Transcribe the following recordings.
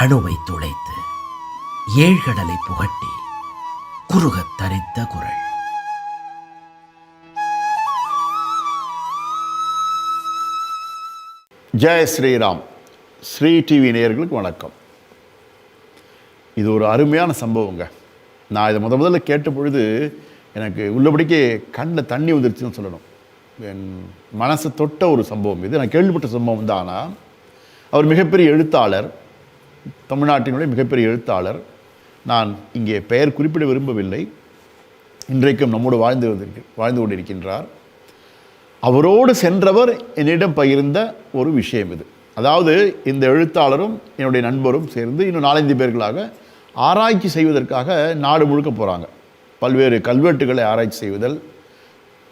அணுவை துளைத்து ஏழ்கடலை புகட்டி குறுகத் தரித்த குரல். ஜெய ஸ்ரீராம். ஸ்ரீ டிவி நேயர்களுக்கு வணக்கம். இது ஒரு அருமையான சம்பவங்க. நான் இதை முத முதல்ல கேட்ட பொழுது எனக்கு உள்ளபடிக்கே கண்ணில் தண்ணி உதிர்ச்சின்னு சொல்லணும். என் மனசை தொட்ட ஒரு சம்பவம் இது. நான் கேள்விப்பட்ட சம்பவம் தான். ஆனால் அவர் மிகப்பெரிய எழுத்தாளர் தமிழ்நாட்டினுடைய மிகப்பெரிய எழுத்தாளர். நான் இங்கே பெயர் குறிப்பிட விரும்பவில்லை. இன்றைக்கும் நம்மோடு வாழ்ந்து வாழ்ந்து கொண்டிருக்கின்றார். அவரோடு சென்றவர் என்னிடம் பகிர்ந்த ஒரு விஷயம் இது. அதாவது இந்த எழுத்தாளரும் என்னுடைய நண்பரும் சேர்ந்து இன்னும் நாலஞ்சு பேர்களாக ஆராய்ச்சி செய்வதற்காக நாடு முழுக்க போகிறாங்க பல்வேறு கல்வெட்டுகளை ஆராய்ச்சி செய்வதல்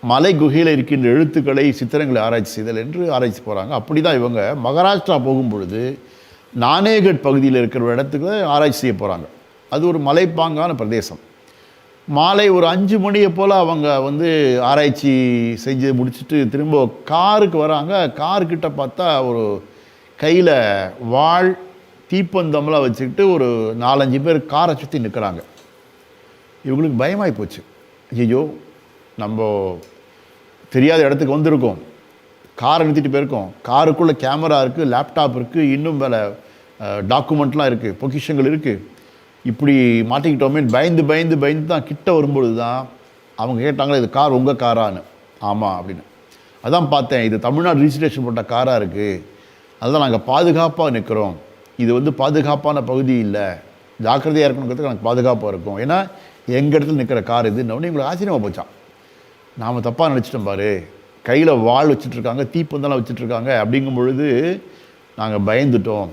மலை குகையில் இருக்கின்ற எழுத்துக்களை சித்திரங்களை ஆராய்ச்சி செய்தல் என்று ஆராய்ச்சி போகிறாங்க அப்படி தான் இவங்க மகாராஷ்டிரா போகும் பொழுது நானேகட் பகுதியில் இருக்கிற இடத்துக்கு ஆராய்ச்சி செய்ய போகிறாங்க அது ஒரு மலைப்பாங்கான பிரதேசம். மாலை ஒரு அஞ்சு மணியை போல் அவங்க வந்து ஆராய்ச்சி செஞ்சு முடிச்சுட்டு திரும்ப காருக்கு வராங்க. காருக்கிட்ட பார்த்தா ஒரு கையில் வாழ் தீப்பந்தம்லாம் வச்சுக்கிட்டு ஒரு நாலஞ்சு பேர் காரை சுற்றி நிற்கிறாங்க இவங்களுக்கு பயமாகி போச்சு. ஐயோ நம்ம தெரியாத இடத்துக்கு வந்திருக்கோம். காரை நிறுத்திட்டு போயிருக்கோம். காருக்குள்ளே கேமரா இருக்குது லேப்டாப் இருக்குது இன்னும் வேலை டாக்குமெண்ட்லாம் இருக்குது பொக்கிஷங்கள் இருக்குது இப்படி மாட்டிக்கிட்டோமே பயந்து பயந்து பயந்து தான் கிட்ட வரும்பொழுது தான் அவங்க கேட்டாங்களே இது கார் உங்கள் காரான்னு. ஆமாம் அப்படின்னு. அதான் பார்த்தேன் இது தமிழ்நாடு ரிஜிஸ்ட்ரேஷன் போட்ட காராக இருக்குது அதுதான் நாங்கள் பாதுகாப்பாக நிற்கிறோம் இது வந்து பாதுகாப்பான பகுதி இல்லை. ஜாக்கிரதையாக இருக்கணுங்கிறதுக்கு எனக்கு பாதுகாப்பாக இருக்கும். ஏன்னா எங்கள் இடத்துல நிற்கிற கார் இது இன்னொன்று எங்களுக்கு ஆச்சரியமாக போச்சான் நாம் தப்பாக நினச்சிட்டோம் பாரு. கையில் வாள் வச்சுட்ருக்காங்க தீப்பந்தெல்லாம் வச்சுட்ருக்காங்க அப்படிங்கும் பொழுது நாங்கள் பயந்துட்டோம்.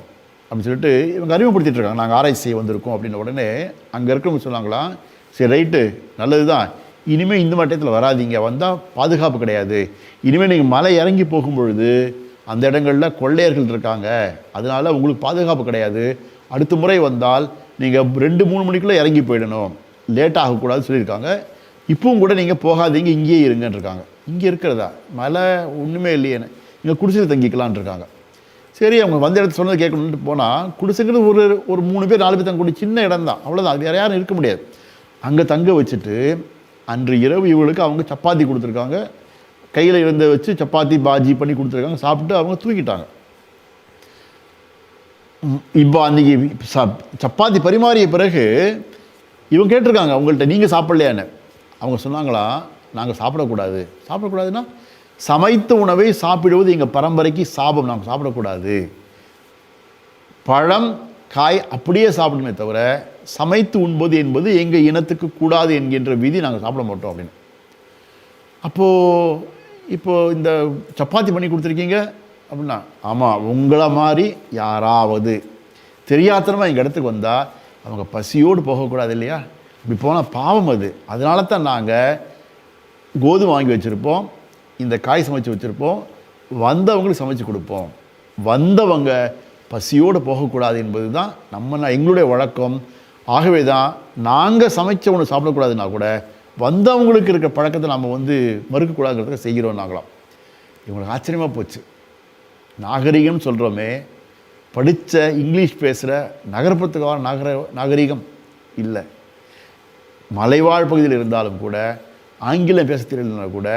அப்படின்னு சொல்லிட்டு இவங்க அறிமுகப்படுத்திட்டு இருக்காங்க. நாங்கள் ஆராய்ச்சி செய்ய வந்திருக்கோம் அப்படின்ன உடனே அங்கே இருக்கிறவங்க சொன்னாங்களாம் சரி ரைட்டு நல்லது தான் இனிமேல் இந்த மட்டத்தில் வராதீங்க. வந்தால் பாதுகாப்பு கிடையாது. இனிமேல் நீங்கள் மலை இறங்கி போகும் பொழுது அந்த இடங்களில் கொள்ளையர்கள் இருக்காங்க. அதனால் உங்களுக்கு பாதுகாப்பு கிடையாது. அடுத்த முறை வந்தால் நீங்கள் ரெண்டு மூணு மணிக்குள்ளே இறங்கி போயிடணும். லேட் ஆகக்கூடாதுன்னு சொல்லியிருக்காங்க. இப்பவும் கூட நீங்கள் போகாதீங்க இங்கேயே இருங்கன்னு இருக்காங்க இங்கே இருக்கிறதா? மலை ஒன்றுமே இல்லையே. இங்கே குடிசையில் தங்கிக்கலான் இருக்காங்க சரி அவங்க வந்த இடத்துல சொன்னதை கேட்கணுன்ட்டு போனால் குடிசைங்கிறது ஒரு ஒரு மூணு பேர் நாலு பேர் தங்கக்கூடிய சின்ன இடம் தான் அவ்வளோதான் அது வேறு யாரும் இருக்க முடியாது. அங்கே தங்க வச்சுட்டு அன்று இரவு இவங்களுக்கு அவங்க சப்பாத்தி கொடுத்துருக்காங்க. கையில் இருந்த வச்சு சப்பாத்தி பாஜி பண்ணி கொடுத்துருக்காங்க. சாப்பிட்டு அவங்க தூக்கிட்டாங்க இப்போ அன்றைக்கி சப்பாத்தி பரிமாறிய பிறகு இவங்க கேட்டிருக்காங்க அவங்கள்ட்ட நீங்கள் சாப்பிட்லையான்னு. அவங்க சொன்னாங்களா நாங்கள் சாப்பிடக்கூடாது. சாப்பிடக்கூடாதுன்னா சமைத்த உணவை சாப்பிடுவது எங்கள் பரம்பரைக்கு சாபம். நாங்கள் சாப்பிடக்கூடாது. பழம் காய் அப்படியே சாப்பிடுமே தவிர சமைத்து உண்பது என்பது எங்கள் இனத்துக்கு கூடாது என்கின்ற விதி நாங்கள் சாப்பிட மாட்டோம் அப்படின்னு. அப்போது இப்போது இந்த சப்பாத்தி பண்ணி கொடுத்துருக்கீங்க அப்படின்னா ஆமாம் உங்களை மாதிரி யாராவது. தெரியாதனமாக எங்கள் இடத்துக்கு வந்தால் அவங்க பசியோடு போகக்கூடாது இல்லையா? இப்படி போனால் பாவம் அது. அதனால தான் நாங்கள் கோதுமை வாங்கி வச்சுருப்போம். இந்த காய் சமைச்சு வச்சுருப்போம். வந்தவங்களுக்கு சமைச்சு கொடுப்போம். வந்தவங்க பசியோடு போகக்கூடாது என்பது தான் நம்ம எங்களுடைய வழக்கம். ஆகவே தான் நாங்கள் சமைச்ச ஒன்று சாப்பிடக்கூடாதுன்னா கூட வந்தவங்களுக்கு இருக்கிற பழக்கத்தை நம்ம வந்து மறுக்கக்கூடாதுங்கிறதுக்கு செய்கிறோம் நாங்களாம். இவங்களுக்கு ஆச்சரியமாக போச்சு. நாகரிகம் சொல்கிறோமே படித்த இங்கிலீஷ் பேசுகிற நகர்ப்புறத்துக்கான நகர நாகரிகம் இல்லை. மலைவாழ் பகுதியில் இருந்தாலும் கூட ஆங்கிலம் பேச தெரியலனா கூட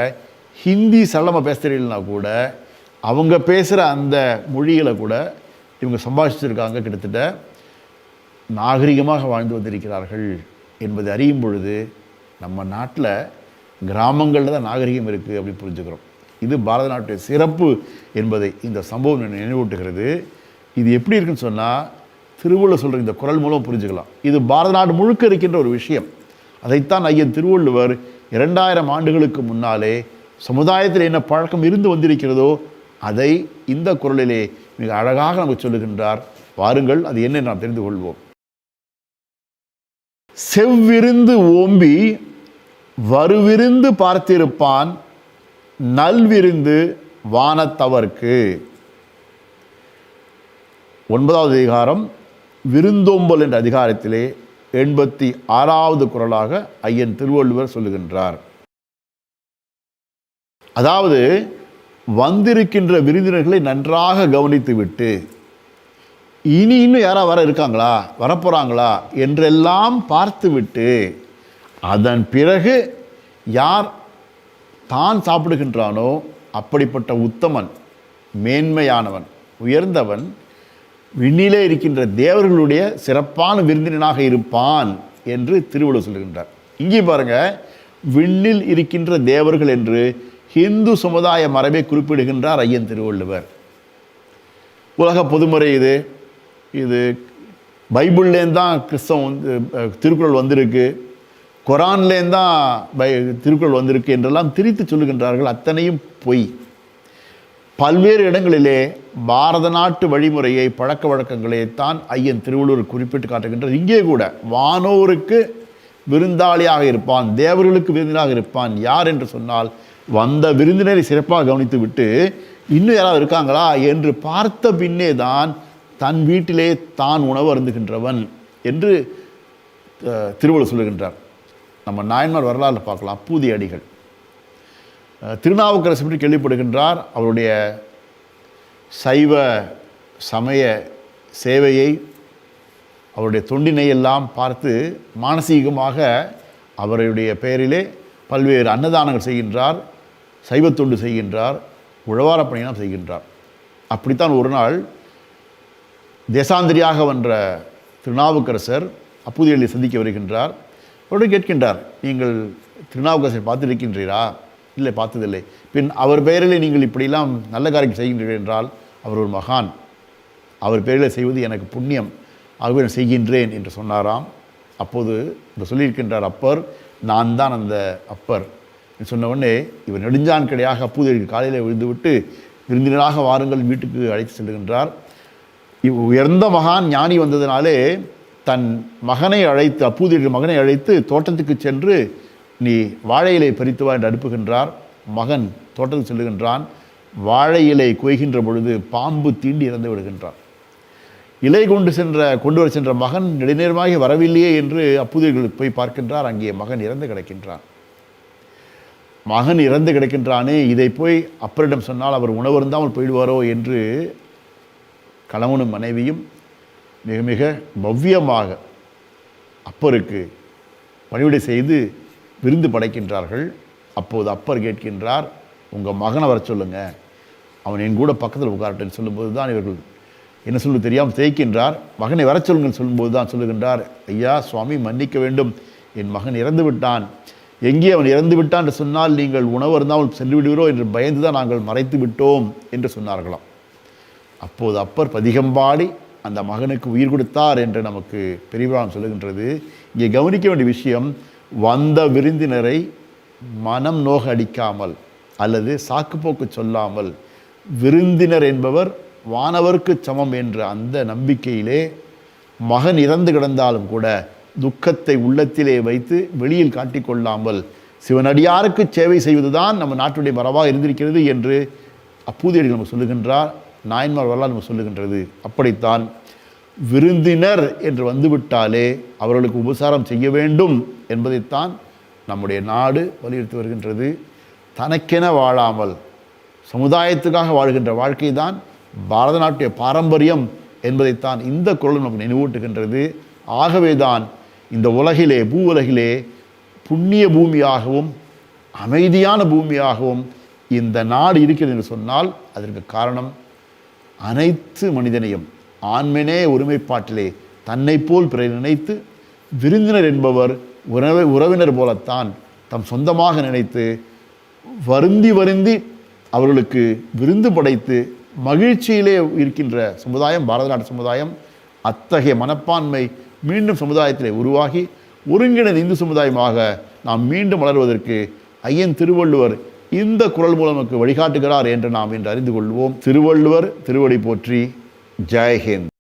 ஹிந்தி சரளமாக பேச தெரியலனா கூட அவங்க பேசுகிற அந்த மொழிகளை கூட இவங்க சம்பாதிச்சிருக்காங்க கிட்டத்தட்ட நாகரிகமாக வாழ்ந்து வந்திருக்கிறார்கள் என்பதை அறியும் பொழுது நம்ம நாட்டில் கிராமங்களில் தான் நாகரிகம் இருக்குது அப்படின்னு புரிஞ்சுக்கிறோம். இது பாரத நாட்டுடைய சிறப்பு என்பதை இந்த சம்பவம் நினைவூட்டுகிறது. இது எப்படி இருக்குன்னு சொன்னால் திருவள்ளுவர் சொல்கிற இந்த குரல் மூலம் புரிஞ்சுக்கலாம். இது பாரத நாடு முழுக்க இருக்கின்ற ஒரு விஷயம். அதைத்தான் ஐயன் திருவள்ளுவர் இரண்டாயிரம் ஆண்டுகளுக்கு முன்னாலே சமுதாயத்தில் என்ன பழக்கம் இருந்து வந்திருக்கிறதோ அதை இந்த குரலிலே மிக அழகாக நமக்கு சொல்லுகின்றார். வாருங்கள் அது என்ன நாம் தெரிந்து கொள்வோம். செவ்விருந்து ஓம்பி வருவிருந்து பார்த்திருப்பான் நல்விருந்து வானத்தவர்க்கு. ஒன்பதாவது அதிகாரம் விருந்தோம்பல் என்ற அதிகாரத்திலே எண்பத்தி ஆறாவது குரலாக ஐயன் திருவள்ளுவர் சொல்லுகின்றார். அதாவது வந்திருக்கின்ற விருந்தினர்களை நன்றாக கவனித்துவிட்டு இனி இன்னும் யாராவது வர இருக்காங்களா? வரப்போகிறாங்களா என்றெல்லாம் பார்த்துவிட்டு அதன் பிறகு யார் தான் சாப்பிடுகின்றானோ அப்படிப்பட்ட உத்தமன் மேன்மையானவன் உயர்ந்தவன் விண்ணிலே இருக்கின்ற தேவர்களுடைய சிறப்பான விருந்தினனாக இருப்பான் என்று திருவள்ளுவர் சொல்லுகின்றார். இங்கே பாருங்க விண்ணில் இருக்கின்ற தேவர்கள் என்று ஹிந்து சமுதாய மரபை குறிப்பிடுகின்றார் ஐயன் திருவள்ளுவர். உலக பொதுமுறை இது. இது பைபிள்லேருந்து தான் கிறிஸ்தவம் வந்து திருக்குறள் வந்திருக்கு. குரான்லேருந்து தான் பை திருக்குறள் வந்திருக்கு என்றெல்லாம் திரித்து சொல்லுகின்றார்கள் அத்தனையும் பொய். பல்வேறு இடங்களிலே பாரத நாட்டு வழிமுறையை பழக்க வழக்கங்களை தான் ஐயன் திருவள்ளுவர் குறிப்பிட்டு காட்டுகின்றார். இங்கே கூட வானோருக்கு விருந்தாளியாக இருப்பான் தேவர்களுக்கு விருந்தினாக இருப்பான் யார் என்று சொன்னால் வந்த விருந்தினரை சிறப்பாக கவனித்து விட்டு இன்னும் யாராவது இருக்காங்களா என்று பார்த்த பின்னே தான் தன் வீட்டிலே தான் உணவு அருந்துகின்றவன் என்று திருவள்ளுவர் சொல்லுகின்றார். நம்ம நாயன்மார் வரலாறு பார்க்கலாம். பூதி அடிகள் திருநாவுக்கரசு பற்றி கேள்விப்படுகின்றார். அவருடைய சைவ சமய சேவையை அவருடைய தொண்டினை எல்லாம் பார்த்து மானசீகமாக அவருடைய பெயரிலே பல்வேறு அன்னதானங்கள் செய்கின்றார். சைவத்தொண்டு செய்கின்றார் உழவாரப் பணியெல்லாம் செய்கின்றார். அப்படித்தான் ஒரு நாள் தேசாந்திரியாக வன்ற திருநாவுக்கரசர் அப்புதியலை சந்திக்க வருகின்றார். அவருடன் கேட்கின்றார் நீங்கள் திருநாவுக்கரசர் பார்த்திருக்கின்றீரா? இல்லை பார்த்ததில்லை. பின் அவர் பெயரிலே நீங்கள் இப்படியெல்லாம் நல்ல காரியம் செய்கின்றீர்கள் என்றால் அவர் ஒரு மகான். அவர் பெயரில் செய்வது எனக்கு புண்ணியம். ஆகவே நான் செய்கின்றேன் என்று சொன்னாராம். அப்போது இந்த சொல்லியிருக்கின்றார் அப்பர் நான் தான் அந்த அப்பர். சொன்ன உடனே இவர் நெடுஞ்சான் கிடையாக அப்பூதேவிக்கு காலையில் விழுந்துவிட்டு விருந்தினராக வாருங்கள் வீட்டுக்கு அழைத்து செல்கின்றார். இவ் உயர்ந்த மகான் ஞானி வந்ததினாலே தன் மகனை அழைத்து அப்பூதிய மகனை அழைத்து தோட்டத்துக்கு சென்று நீ வாழை இலை பறித்துவா என்று அனுப்புகின்றார். மகன் தோட்டத்துக்கு செல்லுகின்றான் வாழை இலை கொய்கின்ற பொழுது பாம்பு தீண்டி இறந்து விடுகின்றான். இலை கொண்டு சென்ற கொண்டு வர சென்ற மகன் நெடுநேரமாகி வரவில்லையே என்று அப்புதியர்கள் போய் பார்க்கின்றார். அங்கே மகன் இறந்து கிடக்கின்றான். மகன் இறந்து கிடக்கின்றானே இதை போய் அப்பரிடம் சொன்னால் அவர் உணவருந்தாமல் போயிடுவாரோ என்று கணவனும் மனைவியும் மிக மிக பவ்யமாக அப்பருக்கு பணிவிடை செய்து விருந்து படைக்கின்றார்கள். அப்போது அப்பர் கேட்கின்றார் உங்கள் மகனை வர சொல்லுங்கள் அவன் என் கூட பக்கத்தில் உட்காரட்டுன்னு சொல்லும்போது தான் இவர்கள் என்ன சொல்ல தெரியாமல் தேய்க்கின்றார். மகனை வர சொல்லுங்கள் சொல்லும்போது தான் சொல்லுகின்றார். ஐயா சுவாமி மன்னிக்க வேண்டும். என் மகன் இறந்து விட்டான். எங்கே அவன் இறந்து விட்டான் என்று சொன்னால் நீங்கள் உணவு இருந்தால் சென்று என்று பயந்து தான் நாங்கள் மறைத்து விட்டோம் என்று சொன்னார்களாம். அப்போது அப்பர் பதிகம்பாடி அந்த மகனுக்கு உயிர் கொடுத்தார் என்று நமக்கு பெரியவரான் சொல்லுகின்றது. இங்கே கவனிக்க வேண்டிய விஷயம் வந்த விருந்தினரை மனம் நோக அடிக்காமல் அல்லது சாக்குப்போக்கு சொல்லாமல் விருந்தினர் என்பவர் வானவருக்கு சமம் என்ற அந்த நம்பிக்கையிலே மகன் இறந்து கிடந்தாலும் கூட துக்கத்தை உள்ளத்திலே வைத்து வெளியில் காட்டிக்கொள்ளாமல் சிவனடியாருக்கு சேவை செய்வதுதான் நம்ம நாட்டுடைய மரபாக இருந்திருக்கிறது என்று அப்பூதியடி நமக்கு சொல்லுகின்றார் நாயன்மார் வரலாறு நமக்கு சொல்லுகின்றது. அப்படித்தான் விருந்தினர் என்று வந்துவிட்டாலே அவர்களுக்கு உபசாரம் செய்ய வேண்டும் என்பதைத்தான் நம்முடைய நாடு வலியுறுத்தி வருகின்றது. தனக்கென வாழாமல் சமுதாயத்துக்காக வாழ்கின்ற வாழ்க்கை தான் பாரத நாட்டுடைய பாரம்பரியம் என்பதைத்தான் இந்த குரல் நமக்கு நினைவூட்டுகின்றது. ஆகவேதான் இந்த உலகிலே பூ உலகிலே புண்ணிய பூமியாகவும் அமைதியான பூமியாகவும் இந்த நாடு இருக்கிறது என்று சொன்னால் அதற்கு காரணம் அனைத்து மனிதனையும் ஆண்மனே ஒருமைப்பாட்டிலே தன்னை போல் பிறரை நினைத்து விருந்தினர் என்பவர் உறவை உறவினர் போலத்தான் தம் சொந்தமாக நினைத்து வருந்தி வருந்தி அவர்களுக்கு விருந்து படைத்து மகிழ்ச்சியிலே இருக்கின்ற சமுதாயம் பாரத நாட்டு சமுதாயம் அத்தகைய மனப்பான்மை மீண்டும் சமுதாயத்திலே உருவாகி ஒருங்கிணைந்த இந்து சமுதாயமாக நாம் மீண்டும் வளர்வதற்கு ஐயன் திருவள்ளுவர் இந்த குரல் மூலம் நமக்கு வழிகாட்டுகிறார் என்று நாம் இன்று அறிந்து கொள்வோம். திருவள்ளுவர் திருவடி போற்றி. ஜெயஹிந்த்